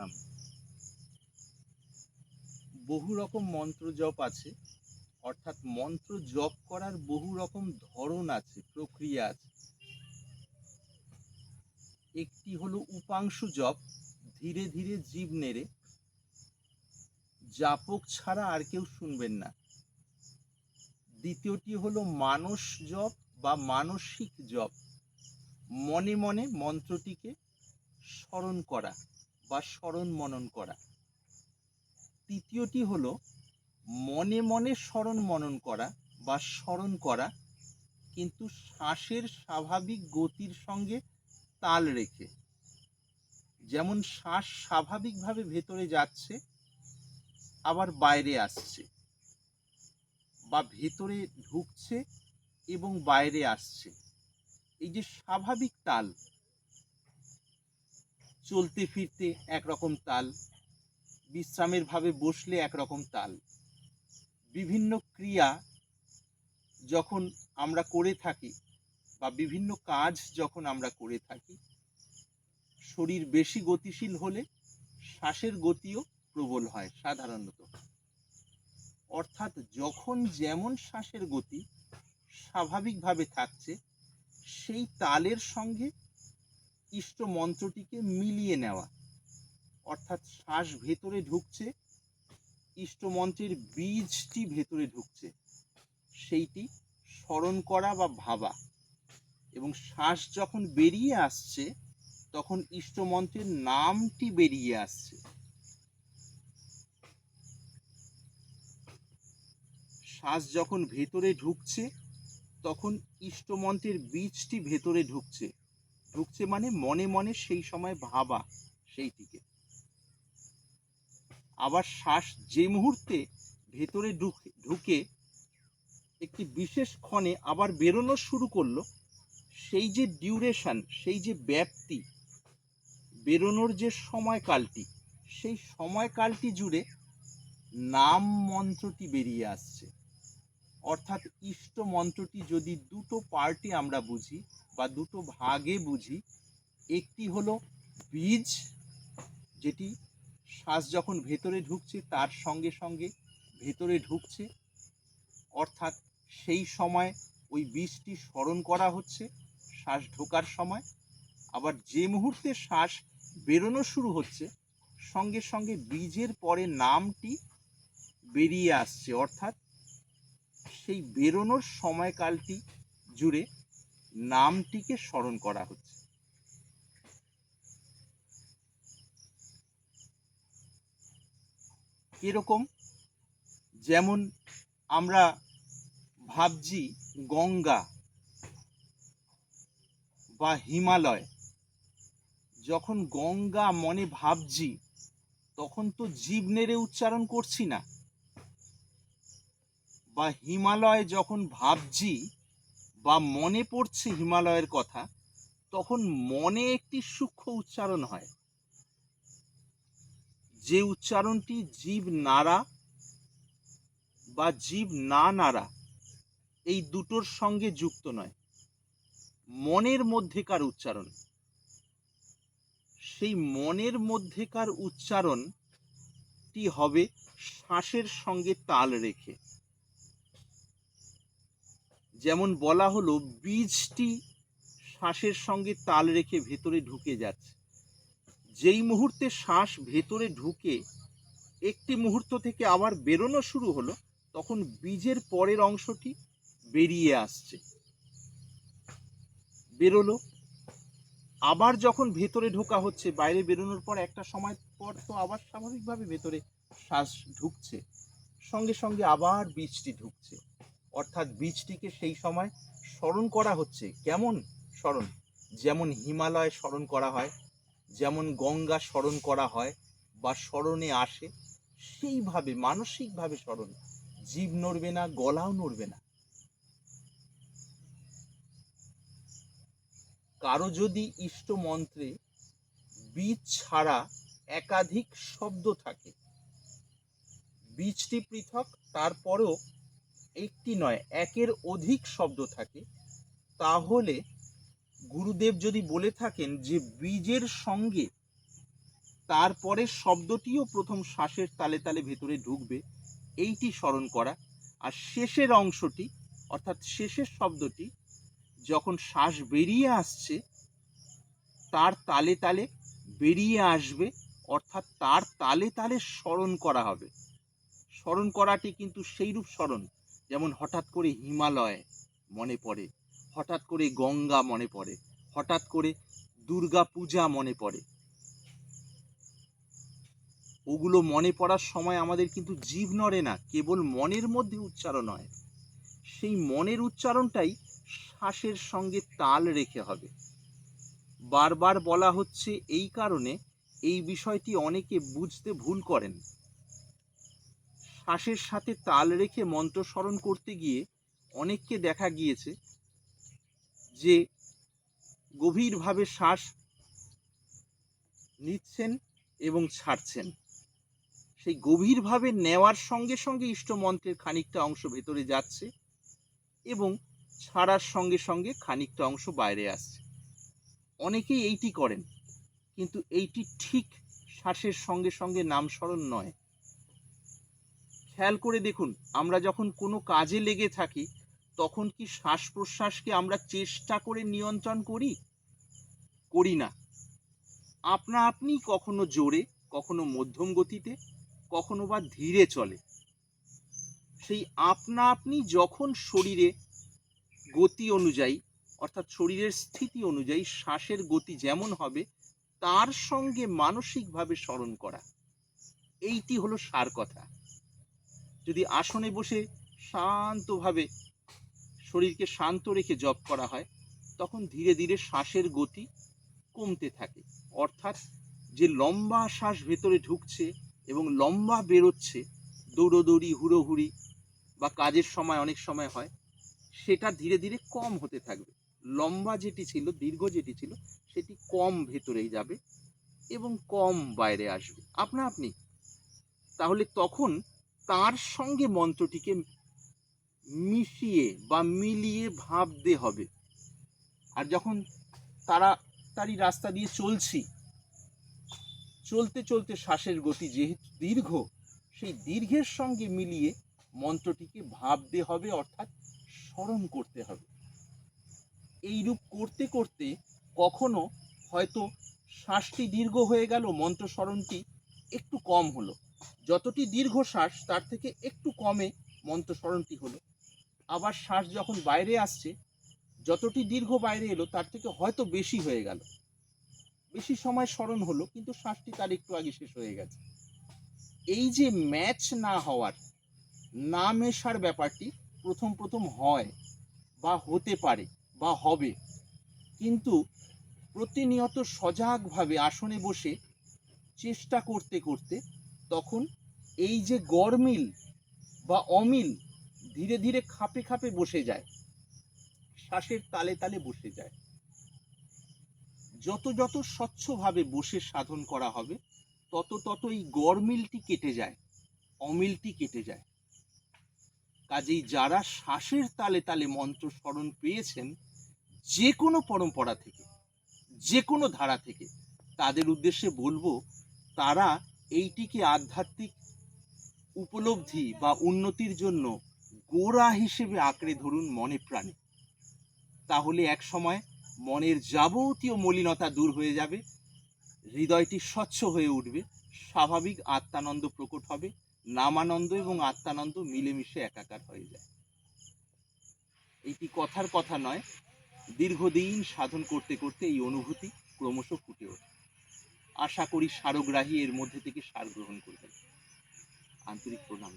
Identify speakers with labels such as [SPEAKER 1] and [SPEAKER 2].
[SPEAKER 1] প্রণাম বহু রকম মন্ত্র জপ আছে, অর্থাৎ মন্ত্র জপ করার বহু রকম ধরন আছে, প্রক্রিয়া আছে। একটি হলো উপাংশু জপ, ধীরে ধীরে জীব নেড়ে। জাপক ছাড়া আর কেউ শুনবেন না। দ্বিতীয়টি হলো মানস জপ বা মানসিক জপ। মনে মনে মন্ত্রটিকে স্মরণ করা। বা স্মরণ মনন করা। তৃতীয়টি হলো, মনে মনে স্মরণ মনন করা বা স্মরণ করা, কিন্তু শ্বাসের স্বাভাবিক গতির সঙ্গে তাল রেখে। যেমন শ্বাস স্বাভাবিকভাবে ভেতরে যাচ্ছে, আবার বাইরে আসছে বা ভেতরে ঢুকছে এবং বাইরে আসছে। এই যে স্বাভাবিক তাল চলতে ফিরতে একরকম তাল বিশ্রামের ভাবে বসলে একরকম তাল। বিভিন্ন ক্রিয়া যখন আমরা করে থাকি বা বিভিন্ন কাজ যখন আমরা করে থাকি, শরীর বেশি গতিশীল হলে শ্বাসের গতিও প্রবল হয় সাধারণত। অর্থাৎ যখন যেমন শ্বাসের গতি স্বাভাবিকভাবে থাকছে, সেই তালের সঙ্গে ইষ্ট মন্ত্রটিকে মিলিয়ে নেওয়া। অর্থাৎ শ্বাস ভেতরে ঢুকছে ইষ্ট মন্ত্রের বীজটি ভেতরে ঢুকছে। সেইটি স্মরণ করা বা ভাবা। এবং শ্বাস যখন বেরিয়ে আসছে, তখন ইষ্ট মন্ত্রের নামটি বেরিয়ে আসছে। শ্বাস যখন ভেতরে ঢুকছে, তখন ইষ্টমন্ত্রের বীজটি ভেতরে ঢুকছে। ঢুকছে মানে মনে মনে সেই সময় ভাবা সেইটিকে। আবার শ্বাস যে মুহূর্তে ভেতরে ঢুকে ঢুকে একটি বিশেষ ক্ষণে আবার বেরোনো শুরু করল, সেই যে ডিউরেশন সেই যে ব্যাপ্তি, বেরোনোর যে সময়কালটি, সেই সময়কালটি জুড়ে নাম মন্ত্রটি বেরিয়ে আসছে। অর্থাৎ ইষ্ট মন্ত্রটি যদি দুটো পার্টি আমরা বুঝি বা দুটো ভাগে বুঝি, একটি হলো বীজ, যেটি শ্বাস যখন ভেতরে ঢুকছে তার সঙ্গে সঙ্গে ভেতরে ঢুকছে, অর্থাৎ সেই সময় ওই বীজটি স্মরণ করা হচ্ছে, শ্বাস ঢোকার সময়। আবার যে মুহূর্তে শ্বাস বেরোনো শুরু হচ্ছে, সঙ্গে সঙ্গে বীজের পরে নামটি বেরিয়ে আসছে, অর্থাৎ সেই বেরোনোর সময়কালটি জুড়ে নামটিকে স্মরণ করা হচ্ছে। এরকম যেমন আমরা ভাবছি গঙ্গা বা হিমালয়, যখন গঙ্গা মনে ভাবছি, তখন তো জীব নেড়ে উচ্চারণ করছি না। বা হিমালয় যখন ভাবছি বা মনে পড়ছে হিমালয়ের কথা, তখন মনে একটি সূক্ষ্ম উচ্চারণ হয়। যে উচ্চারণটি জীব নাড়া বা জীব না নাড়া, এই দুটোর সঙ্গে যুক্ত নয়। মনের মধ্যেকার উচ্চারণ। সেই মনের মধ্যেকার উচ্চারণটি হবে শ্বাসের সঙ্গে তাল রেখে। যেমন বলা হলো, বীজটি শ্বাসের সঙ্গে তাল রেখে ভেতরে ঢুকে যাচ্ছে। যেই মুহূর্তে শ্বাস ভেতরে ঢুকে একটি মুহূর্ত থেকে আবার বেরোনো শুরু হলো, তখন বীজের পরের অংশটি বেরিয়ে আসছে। বেরোলো। আবার যখন ভেতরে ঢোকা হচ্ছে, বাইরে বেরোনোর পর একটা সময় পর তো আবার স্বাভাবিকভাবে ভেতরে শ্বাস ঢুকছে। সঙ্গে সঙ্গে আবার বীজটি ঢুকছে। অর্থাৎ বীজটিকে সেই সময় স্মরণ করা হচ্ছে। কেমন স্মরণ? যেমন হিমালয় স্মরণ করা হয়, যেমন গঙ্গা স্মরণ করা হয় বা স্মরণে আসে, সেইভাবে, মানসিকভাবে স্মরণ। জীব নড়বে না, গলাও নড়বে না। কারও যদি ইষ্ট মন্ত্রে বীজ ছাড়া একাধিক শব্দ থাকে, বীজটি পৃথক, তারপরেও একটি নয়, একের অধিক শব্দ থাকে। তাহলে গুরুদেব যদি বলে থাকেন যে বীজের সঙ্গে তারপরের শব্দটিও প্রথম শ্বাসের তালে তালে ভেতরে ঢুকবে, এইটি স্মরণ করা। আর শেষের অংশটি, অর্থাৎ শেষের শব্দটি যখন শ্বাস বেরিয়ে আসছে, তার তালে তালে বেরিয়ে আসবে, অর্থাৎ তার তালে তালে স্মরণ করা হবে। স্মরণ করাটি কিন্তু সেইরূপ স্মরণ। যেমন হঠাৎ করে হিমালয় মনে পড়ে, হঠাৎ করে গঙ্গা মনে পড়ে, হঠাৎ করে দুর্গা পূজা মনে পড়ে। ওগুলো মনে পড়ার সময় আমাদের কিন্তু জীব নড়ে না, কেবল মনের মধ্যে উচ্চারণ হয়। সেই মনের উচ্চারণটাই শ্বাসের সঙ্গে তাল রেখে হবে। বারবার বলা হচ্ছে এই কারণে এই বিষয়টি অনেকে বুঝতে ভুল করেন। শ্বাসের সাথে তাল রেখে মন্ত্র স্মরণ করতে গিয়ে অনেককে দেখা গিয়েছে যে গভীরভাবে শ্বাস নিচ্ছেন এবং ছাড়ছেন। সেই গভীরভাবে নেওয়ার সঙ্গে সঙ্গে ইষ্ট মন্ত্রের খানিকটা অংশ ভেতরে যাচ্ছে এবং ছাড়ার সঙ্গে সঙ্গে খানিকটা অংশ বাইরে আসছে। অনেকেই এইটি করেন, কিন্তু এইটি ঠিক শ্বাসের সঙ্গে সঙ্গে নামস্মরণ নয়। খেয়াল করে দেখুন, আমরা যখন কোনো কাজে লেগে থাকি, তখন কি শ্বাস প্রশ্বাসকে আমরা চেষ্টা করে নিয়ন্ত্রণ করি? করি না। আপনা আপনি কখনো জোরে, কখনো মধ্যম গতিতে, কখনো বা ধীরে চলে। সেই আপনা আপনি যখন শরীরে গতি অনুযায়ী, অর্থাৎ শরীরের স্থিতি অনুযায়ী শ্বাসের গতি যেমন হবে, তার সঙ্গে মানসিকভাবে স্মরণ করা। এইটি হলো সার কথা। যদি আসনে বসে শান্তভাবে শরীরকে শান্ত রেখে জপ করা হয়, তখন ধীরে ধীরে শ্বাসের গতি কমতে থাকে। অর্থাৎ যে লম্বা শ্বাস ভেতরে ঢুকছে এবং লম্বা বেরোচ্ছে, দৌড়োদৌড়ি, হুড়োহুড়ি বা কাজের সময় অনেক সময় হয়, সেটা ধীরে ধীরে কম হতে থাকবে। লম্বা যেটি ছিল, দীর্ঘ যেটি ছিল, সেটি কম ভেতরেই যাবে এবং কম বাইরে আসবে। আপনা আপনি, তাহলে তখন তার সঙ্গে মন্ত্রটিকে মিশিয়ে বা মিলিয়ে ভাবতে হবে। আর যখন তারা তারই রাস্তা দিয়ে চলছি, চলতে চলতে শ্বাসের গতি যেহেতু দীর্ঘ, সেই দীর্ঘের সঙ্গে মিলিয়ে মন্ত্রটিকে ভাবতে হবে, অর্থাৎ স্মরণ করতে হবে। এইরূপ করতে করতে কখনো হয়তো শ্বাসটি দীর্ঘ হয়ে গেল মন্ত্র স্মরণটি একটু কম হলো। যতটি দীর্ঘ শ্বাস, তার থেকে একটু কমে মন্ত্র স্মরণটি হলো। আবার শ্বাস যখন বাইরে আসছে, যতটি দীর্ঘ বাইরে এলো, তার থেকে হয়তো বেশি হয়ে গেল। বেশি সময় স্মরণ হলো, কিন্তু শ্বাসটি তার একটু আগে শেষ হয়ে গেছে। এই যে ম্যাচ না হওয়ার, না মেশার ব্যাপারটি প্রথম প্রথম হয়, বা হতে পারে, বা হবে। কিন্তু প্রতিনিয়ত সজাগভাবে আসনে বসে চেষ্টা করতে করতে তখন এই যে গরমিল বা অমিল ধীরে ধীরে খাপে খাপে বসে যায়, শ্বাসের তালে তালে বসে যায়। যত যত স্বচ্ছভাবে বসে সাধন করা হবে, তত তত এই গরমিলটি কেটে যায়, অমিলটি কেটে যায়। কাজেই যারা শ্বাসের তালে তালে মন্ত্র স্মরণ পেয়েছেন, যে কোনো পরম্পরা থেকে, যে কোনো ধারা থেকে, তাদের উদ্দেশ্যে বলব, তারা এইটিকে আধ্যাত্মিক উপলব্ধি বা উন্নতির জন্য গোড়া হিসেবে আঁকড়ে ধরুন মনে প্রাণে? তাহলে এক সময় মনের যাবতীয় মলিনতা দূর হয়ে যাবে, হৃদয়টি স্বচ্ছ হয়ে উঠবে, স্বাভাবিক আত্মানন্দ প্রকট হবে, নামানন্দ এবং আত্মানন্দ মিলেমিশে একাকার হয়ে যায়। এটি কথার কথা নয়, দীর্ঘদিন সাধন করতে করতে এই অনুভূতি ক্রমশ ফুটে ওঠে। আশা করি সারগ্রাহী এর মধ্যে থেকে সার গ্রহণ করবেন আন্তরিক প্রণাম।